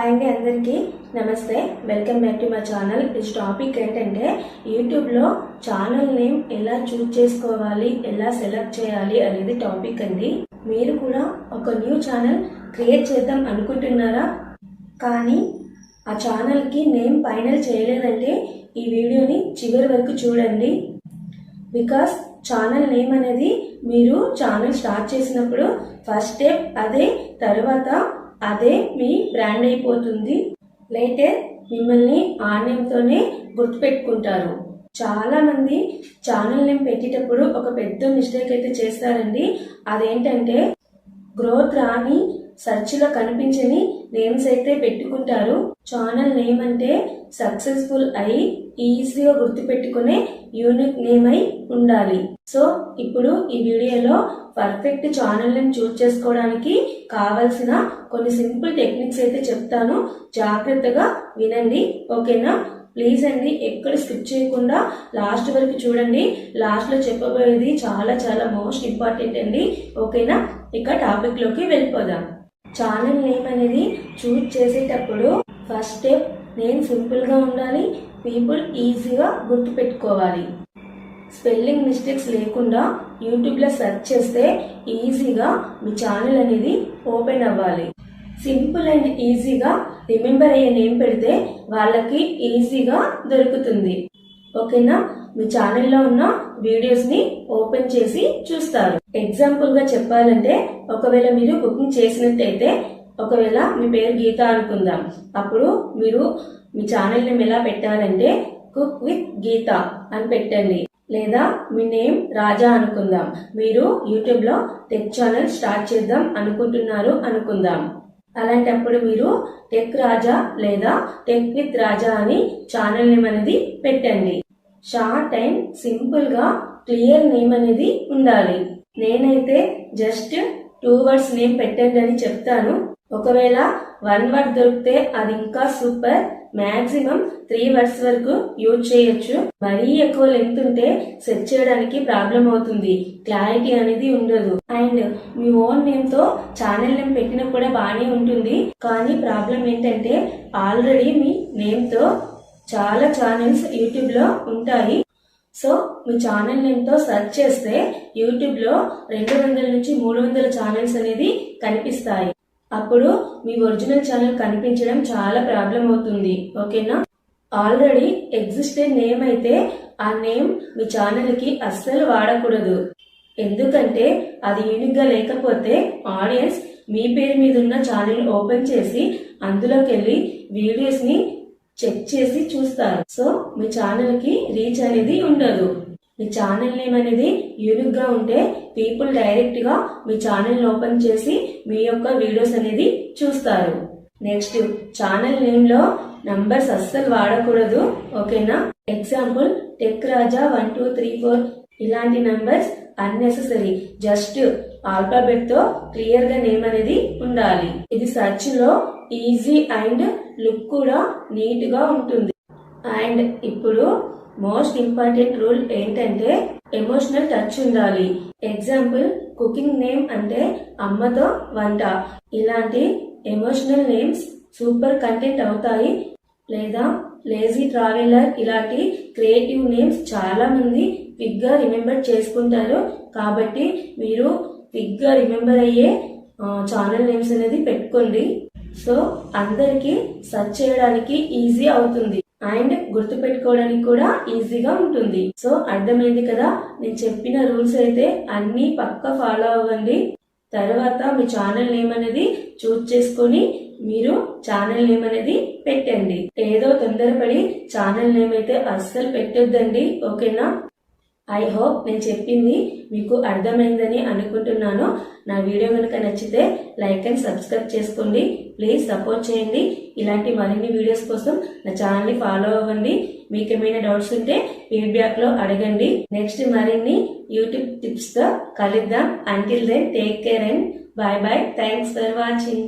Hi అండి అందరికీ. నమస్తే. Welcome back to my channel. ఈ టాపిక్ ఏంటంటే యూట్యూబ్లో ఛానల్ నేమ్ ఎలా చూస్ చేసుకోవాలి ఎలా సెలెక్ట్ చేయాలి అనేది టాపిక్ అండి. మీరు కూడా ఒక న్యూ ఛానల్ క్రియేట్ చేద్దాం అనుకుంటున్నారా? కానీ ఆ ఛానల్కి నేమ్ ఫైనల్ చేయలేదంటే ఈ వీడియోని చివరి వరకు చూడండి. బికాస్ ఛానల్ నేమ్ అనేది మీరు ఛానల్ స్టార్ట్ చేసినప్పుడు ఫస్ట్ స్టెప్ అదే తర్వాత అదే మీ బ్రాండ్ అయిపోతుంది. లేటర్ మిమ్మల్ని ఆ నేమ్తోనే గుర్తుపెట్టుకుంటారు. చాలా మంది ఛానల్ నేమ్ పెట్టేటప్పుడు ఒక పెద్ద మిస్టేక్ అయితే చేస్తారండి. అదేంటంటే గ్రోత్ రాని సెర్చ్లో కనిపించని నేమ్స్ అయితే పెట్టుకుంటారు. ఛానల్ నేమ్ అంటే సక్సెస్ఫుల్ అయి ఈజీగా గుర్తుపెట్టుకునే యూనిక్ నేమ్ అయి ఉండాలి. సో ఇప్పుడు ఈ వీడియోలో పర్ఫెక్ట్ ఛానల్ నేమ్ చూస్ చేసుకోవడానికి కావలసిన కొన్ని సింపుల్ టెక్నిక్స్ అయితే చెప్తాను. జాగ్రత్తగా వినండి. ఓకేనా? ప్లీజ్ అండి ఎక్కడ స్కిప్ చేయకుండా లాస్ట్ వరకు చూడండి. లాస్ట్లో చెప్పబోయేది చాలా చాలా మోస్ట్ ఇంపార్టెంట్ అండి. ఓకేనా? ఇక టాపిక్లోకి వెళ్ళిపోదాం. ఛానల్ నేమ్ అనేది చూజ్ చేసేటప్పుడు ఫస్ట్ స్టెప్ నేమ్ సింపుల్గా ఉండాలి పీపుల్ ఈజీగా గుర్తుపెట్టుకోవాలి స్పెల్లింగ్ మిస్టేక్స్ లేకుండా యూట్యూబ్లో సెర్చ్ చేస్తే ఈజీగా మీ ఛానల్ అనేది ఓపెన్ అవ్వాలి. సింపుల్ అండ్ ఈజీగా రిమెంబర్ అయ్యే నేమ్ పెడితే వాళ్ళకి ఈజీగా దొరుకుతుంది. ఓకేనా? మీ ఛానల్లో ఉన్న వీడియోస్ని ఓపెన్ చేసి చూస్తారు. ఎగ్జాంపుల్గా చెప్పాలంటే ఒకవేళ మీరు కుకింగ్ చేసినట్టయితే ఒకవేళ మీ పేరు గీత అనుకుందాం. అప్పుడు మీరు మీ ఛానల్ నేమ్ ఎలా పెట్టాలంటే కుక్ విత్ గీత అని పెట్టండి. లేదా మీ నేమ్ రాజా అనుకుందాం. మీరు యూట్యూబ్లో టెక్ ఛానల్ స్టార్ట్ చేద్దాం అనుకుంటున్నారు అనుకుందాం. అలాంటప్పుడు మీరు టెక్ రాజా లేదా టెక్ విత్ రాజా అని ఛానల్ నేమ్ అనేది పెట్టండి. షార్ట్ అండ్ సింపుల్గా క్లియర్ నేమ్ అనేది ఉండాలి. నేనైతే జస్ట్ టూ వర్డ్స్ నేమ్ పెట్టండి అని చెప్తాను. ఒకవేళ వన్ వర్డ్ దొరికితే అది ఇంకా సూపర్ మాక్సిమం త్రీ వర్డ్స్ వరకు యూజ్ చేయొచ్చు. మరీ ఎక్కువ లెంత్ ఉంటే సెట్ చేయడానికి ప్రాబ్లం అవుతుంది. క్లారిటీ అనేది ఉండదు. అండ్ మీ ఓన్ నేమ్తో ఛానల్ నేమ్ పెట్టినా కూడా బాగానే ఉంటుంది. కానీ ప్రాబ్లం ఏంటంటే ఆల్రెడీ మీ నేమ్తో చాలా ఛానల్స్ యూట్యూబ్లో ఉంటాయి. సో మీ ఛానల్ నేమ్తో సెర్చ్ చేస్తే యూట్యూబ్లో రెండు వందల నుంచి మూడు వందల ఛానల్స్ అనేది కనిపిస్తాయి. అప్పుడు మీ ఒరిజినల్ ఛానల్ కనిపించడం చాలా ప్రాబ్లం అవుతుంది ఓకేనా? ఆల్రెడీ ఎగ్జిస్టెడ్ నేమ్ అయితే ఆ నేమ్ మీ ఛానల్కి అస్సలు వాడకూడదు. ఎందుకంటే అది యూనిక్గా లేకపోతే ఆడియన్స్ మీ పేరు మీద ఉన్న ఛానల్ ఓపెన్ చేసి అందులోకి వెళ్ళి వీడియోస్ని చెక్ చేసి చూస్తారు. సో మీ ఛానల్కి రీచ్ అనేది ఉండదు. మీ ఛానల్ నేమ్ అనేది యూనిక్గా ఉంటే పీపుల్ డైరెక్ట్గా మీ ఛానల్ ఓపెన్ చేసి మీ యొక్క వీడియోస్ అనేది చూస్తారు. నెక్స్ట్ ఛానల్ నేమ్లో నంబర్స్ అస్సలు వాడకూడదు ఓకేనా example tech Raja one two three four ఇలాంటి నంబర్స్ అన్నెసెసరీ జస్ట్ ఆల్ఫాబెట్తో క్లియర్గా నేమ్ అనేది ఉండాలి. ఇది సర్చ్లో ఈజీ అండ్ లుక్ కూడా నీట్గా ఉంటుంది. అండ్ ఇప్పుడు మోస్ట్ ఇంపార్టెంట్ రూల్ ఏంటంటే ఎమోషనల్ టచ్ ఉండాలి. ఎగ్జాంపుల్ కుకింగ్ నేమ్ అంటే అమ్మతో వంట. ఇలాంటి ఎమోషనల్ నేమ్స్ సూపర్ కంటెంట్ అవుతాయి. లేదా లేజీ ట్రావెలర్ ఇలాంటి క్రియేటివ్ నేమ్స్ చాలా మంది క్విక్గా రిమెంబర్ చేసుకుంటారు. కాబట్టి మీరు క్విక్గా రిమెంబర్ అయ్యే ఛానల్ నేమ్స్ అనేది పెట్టుకోండి. సో అందరికీ సెర్చ్ చేయడానికి ఈజీ అవుతుంది. అండ్ గుర్తు పెట్టుకోవడానికి కూడా ఈజీగా ఉంటుంది. సో అర్థమైంది కదా? నేను చెప్పిన రూల్స్ అయితే అన్ని పక్క ఫాలో అవ్వండి. తర్వాత మీ ఛానల్ నేమ్ అనేది చూస్ చేసుకొని మీరు ఛానల్ నేమ్ అనేది పెట్టండి. ఏదో తొందరపడి ఛానల్ నేమ్ అయితే అస్సలు పెట్టొద్దండి. ఓకేనా? ఐ హోప్ నేను చెప్పింది మీకు అర్థమైందని అనుకుంటున్నాను. నా వీడియో కనుక నచ్చితే లైక్ అండ్ సబ్స్క్రైబ్ చేసుకోండి. ప్లీజ్ సపోర్ట్ చేయండి. ఇలాంటి మరిన్ని వీడియోస్ కోసం నా ఛానల్ని ఫాలో అవ్వండి. మీకు ఏమైనా డౌట్స్ ఉంటే ఫీడ్బ్యాక్లో అడగండి. నెక్స్ట్ మరిన్ని యూట్యూబ్ టిప్స్తో కలుద్దాం. Until then take care and bye bye thanks for watching